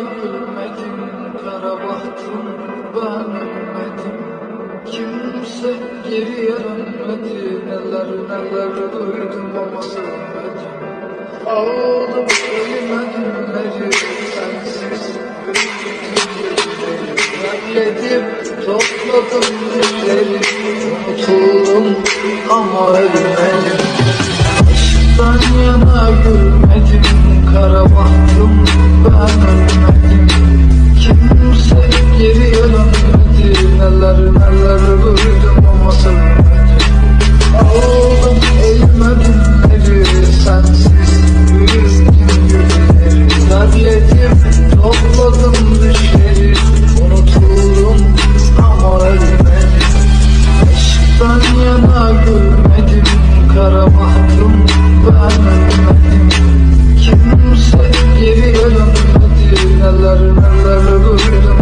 gülmedim Kara bahtım ben ölmedim Kimse geriye dönmedi Neler neler duydum ama sevmedim. Aldım elime dünleri Sensiz Bekledim. Topladım düşleri Unutuldum ama ölmedim yana gülmedim Kara bahtım ben ölmedim Kimse geriye dönmedi Neler neler duydum